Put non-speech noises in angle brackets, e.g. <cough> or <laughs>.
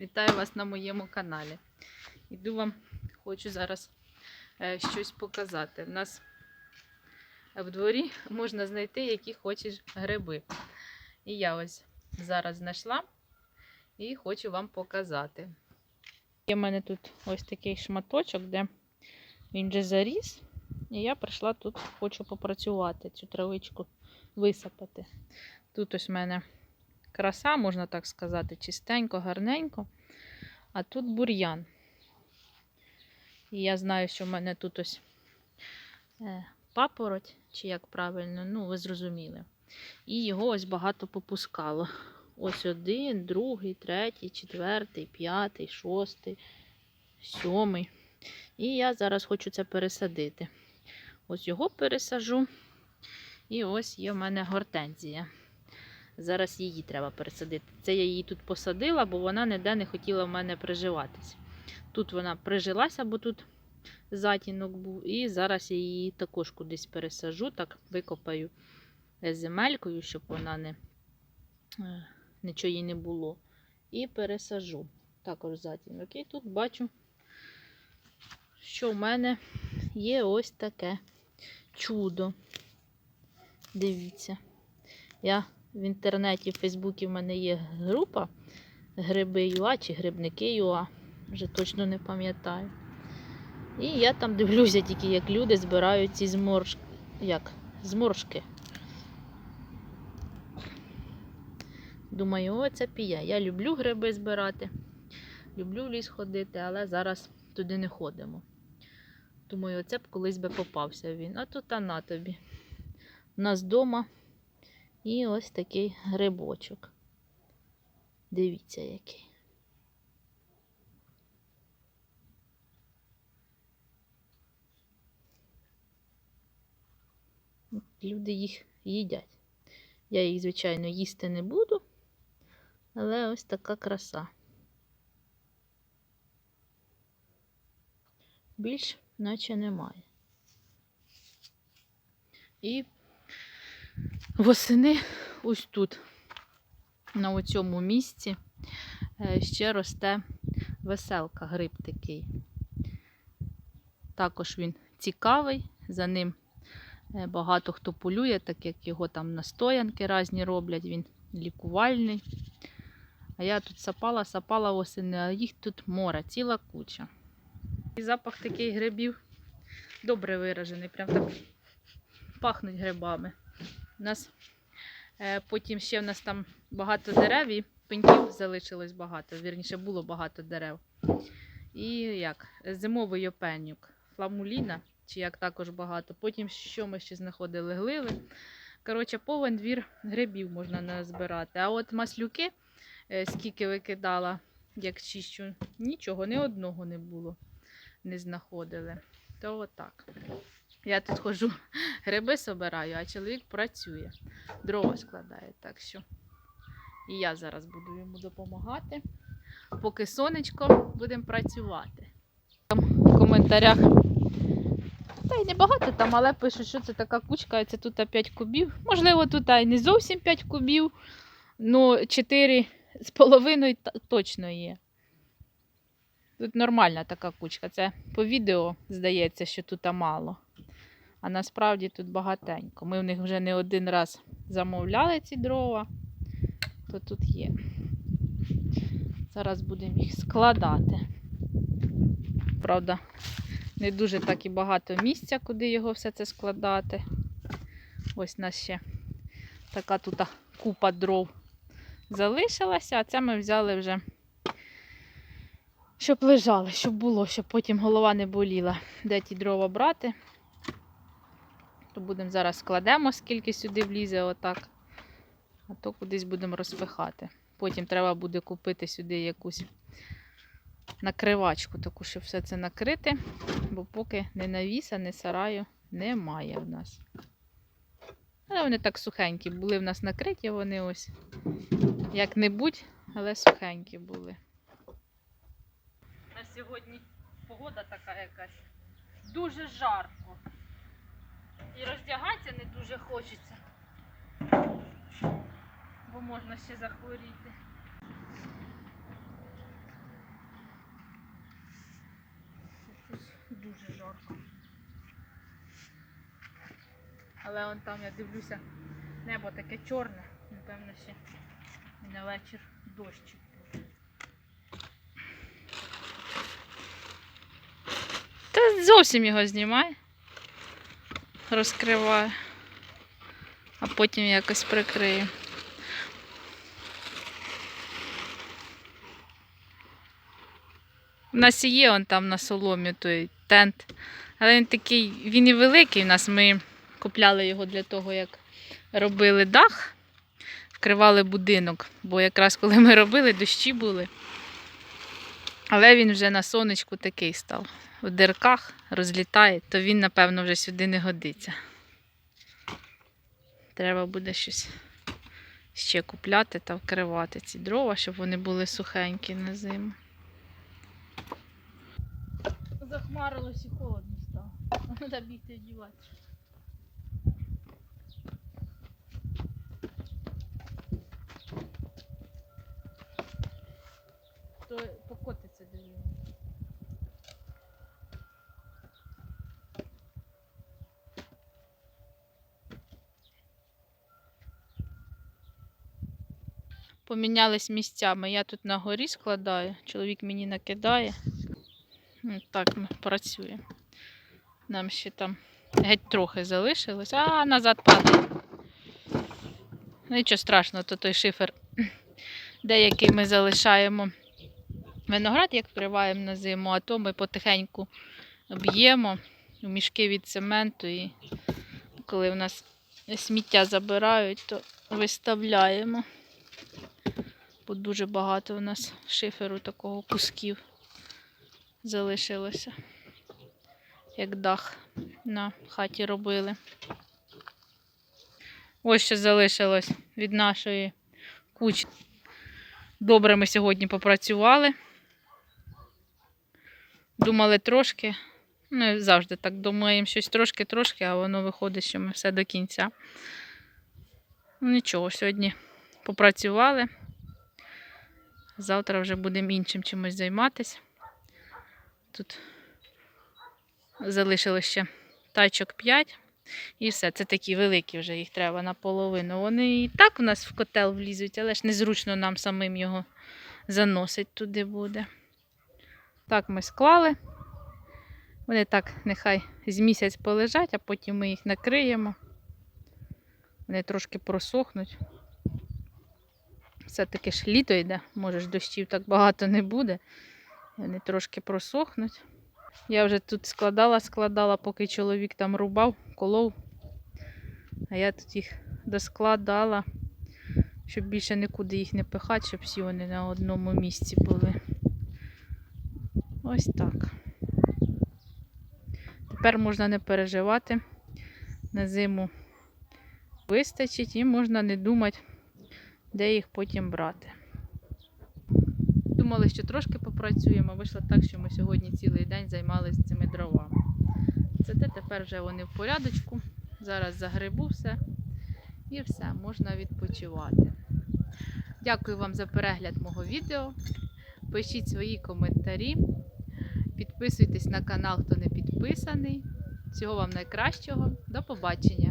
Вітаю вас на моєму каналі. Іду вам, хочу зараз е, щось показати. У нас в дворі можна знайти, які хочеш гриби. І я ось зараз знайшла і хочу вам показати. Є в мене тут ось такий шматочок, де він вже заріс. І я прийшла тут, хочу попрацювати, цю травичку висипати. Тут ось в мене краса, можна так сказати, чистенько, гарненько. А тут бур'ян. І я знаю, що в мене тут ось е, папороть, чи як правильно, ну, ви зрозуміли. І його ось багато попускало. Ось один, другий, третій, четвертий, п'ятий, шостий, сьомий. І я зараз хочу це пересадити. Ось його пересажу. І ось є в мене гортензія. Зараз її треба пересадити. Це я її тут посадила, бо вона ніде не хотіла в мене приживатись. Тут вона прижилася, бо тут затінок був. І зараз я її також кудись пересажу, так викопаю земелькою, щоб вона не е, нічого їй не було. І пересажу також затінок. І тут бачу, що в мене є ось таке чудо. Дивіться. Я в інтернеті, в Фейсбуці в мене є група Гриби Юа чи Грибники Юа. Вже точно не пам'ятаю. І я там дивлюся тільки, як люди збирають ці зморшки. Як? Зморшки. Думаю, о, це пія. Я люблю гриби збирати, люблю в ліс ходити, але зараз туди не ходимо. Думаю, оце б колись би попався він. А тут а на тобі. У нас вдома і ось такий грибочок. Дивіться, який. Люди їх їдять. Я їх, звичайно, їсти не буду, але ось така краса. Більш наче немає. І восени ось тут, на оцьому місці, е, ще росте веселка, гриб такий. Також він цікавий, за ним е, багато хто полює, так як його там настоянки різні роблять, він лікувальний. А я тут сапала, сапала осени, а їх тут море, ціла куча. І запах таких грибів добре виражений, прям так пахнуть грибами. У нас е, потім ще в нас там багато дерев і пеньків залишилось багато. Вірніше, було багато дерев. І як? Зимовий опенюк, фламуліна, чи як також багато. Потім що ми ще знаходили? Гливи. Коротше, повен двір грибів можна назбирати. А от маслюки, е, скільки викидала, як чищу, нічого, ні одного не було, не знаходили. То отак. Я тут ходжу, <laughs> гриби собираю, а чоловік працює, дрова складає. Так що і я зараз буду йому допомагати. Поки сонечко будемо працювати. Там в коментарях. Та й небагато там, але пишуть, що це така кучка, і це тут 5 кубів. Можливо, тут і не зовсім 5 кубів, ну 4 з половиною точно є. Тут нормальна така кучка. Це по відео здається, що тут мало. А насправді тут багатенько. Ми в них вже не один раз замовляли ці дрова, то тут є. Зараз будемо їх складати. Правда, не дуже так і багато місця, куди його все це складати. Ось у нас ще така тут купа дров залишилася, а це ми взяли вже, щоб лежали, щоб було, щоб потім голова не боліла, де ті дрова брати. То будемо зараз складемо, скільки сюди влізе, отак. А то кудись будемо розпихати. Потім треба буде купити сюди якусь накривачку, таку, щоб все це накрити, бо поки не навіса, не сараю немає в нас. Але вони так сухенькі. Були в нас накриті, вони ось як-небудь, але сухенькі були. На сьогодні погода така якась. Дуже жарко. І роздягатися не дуже хочеться, бо можна ще захворіти. Дуже жарко. Але он там я дивлюся, небо таке чорне, напевно, ще на вечір дощик буде. Та зовсім його знімай. Розкриваю. А потім якось прикрию. У нас є он там на соломі той тент. Але він такий, він і великий. У нас ми купляли його для того, як робили дах, вкривали будинок. Бо якраз коли ми робили, дощі були. Але він вже на сонечку такий став. В дирках розлітає, то він, напевно, вже сюди не годиться. Треба буде щось ще купляти та вкривати ці дрова, щоб вони були сухенькі на зиму. Захмарилось і холодно стало. Треба бігти одівати. То покотиться до нього. Помінялись місцями. Я тут на горі складаю, чоловік мені накидає. Ну, Так ми працюємо. Нам ще там геть трохи залишилось, а назад падає. Ну, Нічого страшного, то той шифер <clears throat> деякий ми залишаємо виноград, як вкриваємо на зиму, а то ми потихеньку б'ємо у мішки від цементу і коли в нас сміття забирають, то виставляємо. Бо дуже багато у нас шиферу такого кусків залишилося, як дах на хаті робили. Ось що залишилось від нашої кучі. Добре ми сьогодні попрацювали. Думали трошки. Ну, завжди так думаємо щось трошки-трошки, а воно виходить, що ми все до кінця. Ну, нічого, сьогодні попрацювали. Завтра вже будемо іншим чимось займатися. Тут залишилось ще тачок 5. І все, це такі великі вже, їх треба наполовину. Вони і так в нас в котел влізуть, але ж незручно нам самим його заносить туди буде. Так ми склали. Вони так нехай з місяць полежать, а потім ми їх накриємо. Вони трошки просохнуть. Все-таки ж літо йде, може ж дощів так багато не буде. Вони трошки просохнуть. Я вже тут складала, складала, поки чоловік там рубав, колов. А я тут їх доскладала, щоб більше нікуди їх не пихати, щоб всі вони на одному місці були. Ось так. Тепер можна не переживати. На зиму вистачить і можна не думати, де їх потім брати. Думали, що трошки попрацюємо. Вийшло так, що ми сьогодні цілий день займалися цими дровами. Зате тепер вже вони в порядочку. Зараз загребу все і все, можна відпочивати. Дякую вам за перегляд мого відео. Пишіть свої коментарі. Підписуйтесь на канал, хто не підписаний. Всього вам найкращого. До побачення!